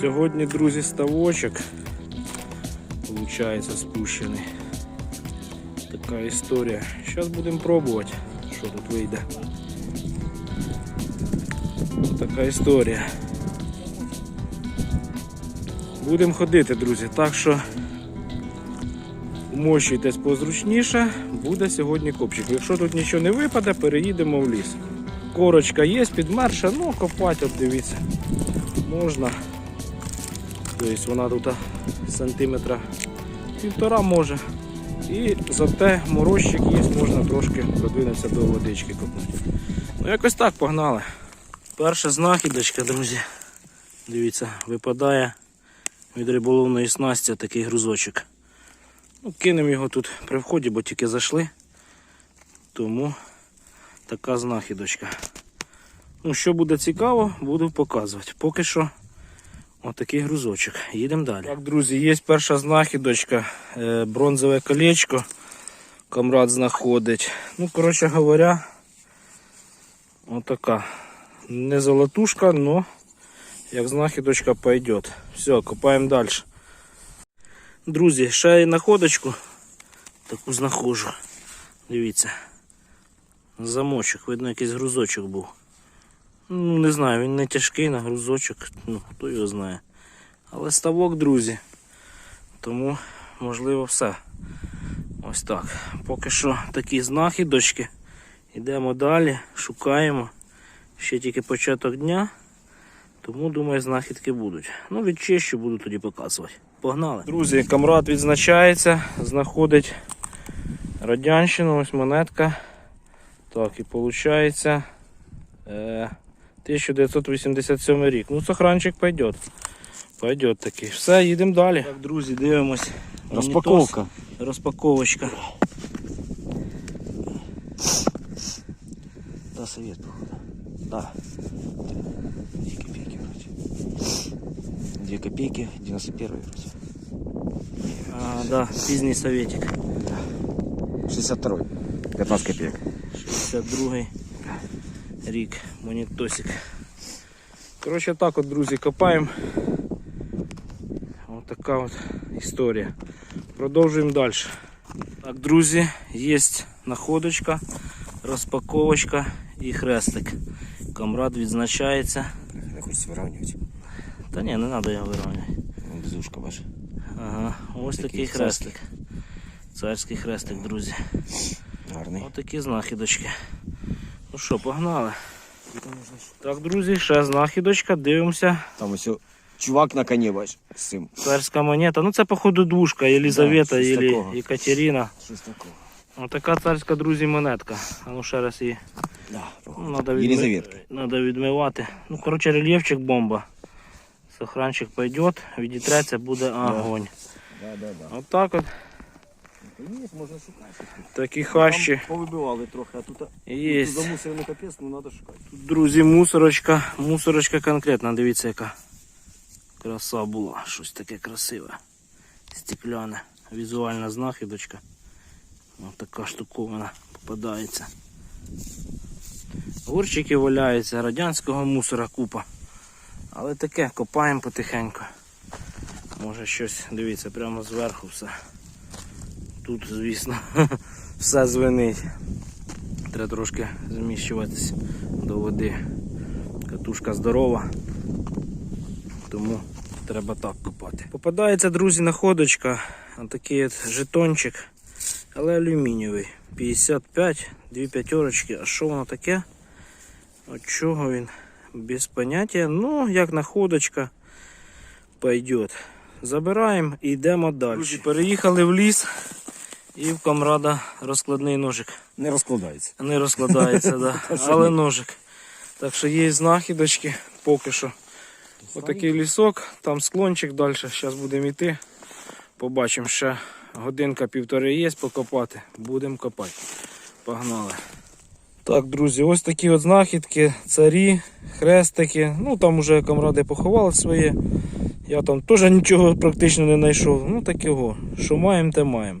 Сьогодні, друзі, ставочок. Получається спущений. Така історія. Зараз будемо пробувати, що тут вийде. Така історія. Будемо ходити, друзі. Так що умощуйтесь позручніше, буде сьогодні копчик. Якщо тут нічого не випаде, переїдемо в ліс. Корочка є, підмерша, ну копати, от дивіться, можна. Тобто вона тут сантиметра півтора може. І зате морозчик є, можна трошки продвинутися до водички копнути. Ну якось так погнали. Перша знахідочка, друзі. Дивіться, випадає від риболовної снасті такий грузочок. Ну, кинемо його тут при вході, бо тільки зайшли. Тому така знахідочка. Ну, що буде цікаво, буду показувати. Поки що отакий грузочок. Їдемо далі. Так, друзі, є перша знахідочка. е, Бронзове колечко. Камрад знаходить. Ну, коротше говоря, отака. Не золотушка, но як знахідочка пойдет. Все, копаємо далі. Друзі, ще й находочку таку знаходжу. Дивіться. Замочок, видно, якийсь грузочок був. Ну, не знаю, він не тяжкий на грузочок, ну, хто його знає. Але ставок, друзі. Тому, можливо, все. Ось так. Поки що такі знахідочки. Йдемо далі, шукаємо. Ще тільки початок дня. Тому, думаю, знахідки будуть. Ну, відчищу, буду тоді показувати. Погнали. Друзі, камрад відзначається, знаходить радянщину, ось монетка. Так, і виходить 1987 рік. Ну, сохранчик пойдет. Пойдет такий. Все, їдемо далі. Так, друзі, дивимось. Розпаковка. Монітос. Розпаковочка. Да, совет, походу. Да. Две копейки вроде. Две копейки, 91 вроде. А, да, пізній советик. 62 15 копеек. 62 рік, монітосик. Коротше, так от, друзі, копаємо. Ось така от історія. Продовжуємо далі. Так, друзі, є находочка, розпаковочка і хрестик. Камрад відзначається. Я хочется выравнивать. Та ні, не треба його вирівнювати. Ну, Безушка ваша. Ага, ось Такий такий хрестик. Царський хрестик, друзі. Гарний. Ось такі знахідочки. Ну що, погнали. Так, друзі, ще знахідочка, дивимося. Там все чувак на коне, бач, з цим. Царська монета. Ну це, походу, двушка, Єлізавета, Да, Єлі... Екатерина. Щось такого. Ось така царська, друзі, монетка. А ну ще раз її Да, ну, надо, відми... Надо відмивати. Ну, коротше, рельєфчик бомба. Сохранчик пойдет, відітреться, буде огонь. Да, да, да. Отак от, Ні, можна шукати. такі хащі. повибивали трохи, а тут Є. замусили капець, ну треба шукати. Тут, друзі, мусорочка. Мусорочка конкретна, дивіться, яка краса була. Щось таке красиве. Стекляне. Візуальна знахідочка. Ось така штуковина попадається. Горчики валяються, радянського мусора купа. Але таке, копаємо потихеньку. Може щось, дивіться, прямо зверху все. Тут, звісно, все звенить. Треба трошки зміщуватись до води. Катушка здорова, тому треба так копати. Попадається, друзі, находочка, такий от жетончик, але алюмінієвий. 55, дві п'ятерочки. А що воно таке? От чого він? Без поняття. Ну, як находочка пойдет. Забираємо і йдемо далі. Друзі, переїхали в ліс і в камрада розкладний ножик. Не розкладається. Не розкладається, да. але ножик. Так що є знахідочки поки що. Отакий лісок, там склончик далі. Зараз будемо йти. Побачимо ще годинка півтори є покопати. Будемо копати. Погнали. Так, друзі, ось такі от знахідки, царі, хрестики. Ну там вже камради поховали своє. Я там теж нічого практично не знайшов. Ну такого. Що маємо, те маємо.